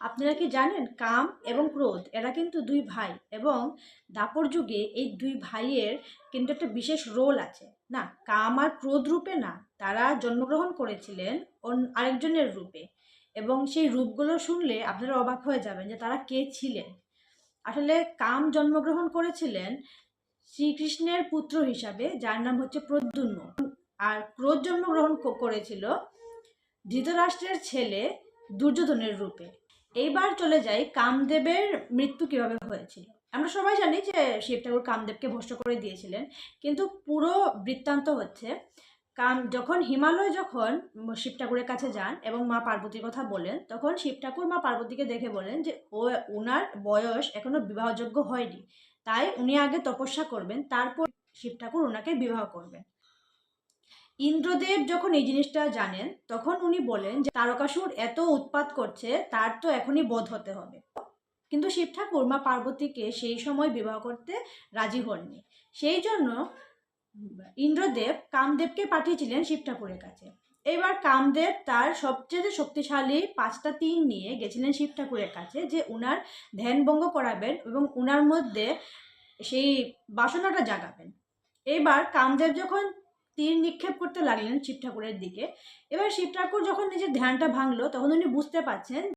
আপনারা কি জানেন কাম এবং ক্রোধ? এরা কিন্তু দুই ভাই এবং দাপর যুগে এই দুই ভাইয়ের কিন্তু একটা বিশেষ রোল আছে। না, কাম আর ক্রোধ রূপে না, তারা জন্মগ্রহণ করেছিলেন আরেকজনের রূপে এবং সেই রূপগুলো শুনলে আপনারা অবাক হয়ে যাবেন যে তারা কে ছিলেন। আসলে কাম জন্মগ্রহণ করেছিলেন শ্রীকৃষ্ণের পুত্র হিসাবে, যার নাম হচ্ছে প্রদ্যুম্ন। আর ক্রোধ জন্মগ্রহণ করেছিল ধৃতরাষ্ট্রের ছেলে দুর্যোধনের রূপে। এইবার চলে যাই কামদেবের মৃত্যু কীভাবে হয়েছিল। আমরা সবাই জানি যে শিব ঠাকুর কামদেবকে ভস্ম করে দিয়েছিলেন, কিন্তু পুরো বৃত্তান্ত হচ্ছে কাম, যখন হিমালয় যখন শিব ঠাকুরের কাছে যান এবং মা পার্বতীর কথা বলেন, তখন শিব ঠাকুর মা পার্বতীকে দেখে বলেন যে ও ওনার বয়স এখনও বিবাহযোগ্য হয়নি। তাই উনি আগে তপস্যা করবেন, তারপর শিব ঠাকুর ওনাকে বিবাহ করবেন। ইন্দ্রদেব যখন এই জিনিসটা জানেন, তখন উনি বলেন যে, তারকাসুর এত উৎপাত করছে, তার তো এখনই বোধ হতে হবে। কিন্তু শিব ঠাকুর মা পার্বতীকে সেই সময় বিবাহ করতে রাজি হননি। সেই জন্য ইন্দ্রদেব কামদেবকে পাঠিয়েছিলেন শিব ঠাকুরের কাছে। এবার কামদেব তার সবচেয়ে শক্তিশালী পাঁচটা তিন নিয়ে গেছিলেন শিব ঠাকুরের কাছে যে, উনার ধ্যানভঙ্গ করাবেন এবং উনার মধ্যে সেই বাসনাটা জাগাবেন। এবার কামদেব যখন তীর নিক্ষেপ করতে লাগলেন শিব ঠাকুরের দিকে। এবার শিব ঠাকুর যখন নিজের ধ্যানটা ভাঙলো, তখন উনি বুঝতে পারছেন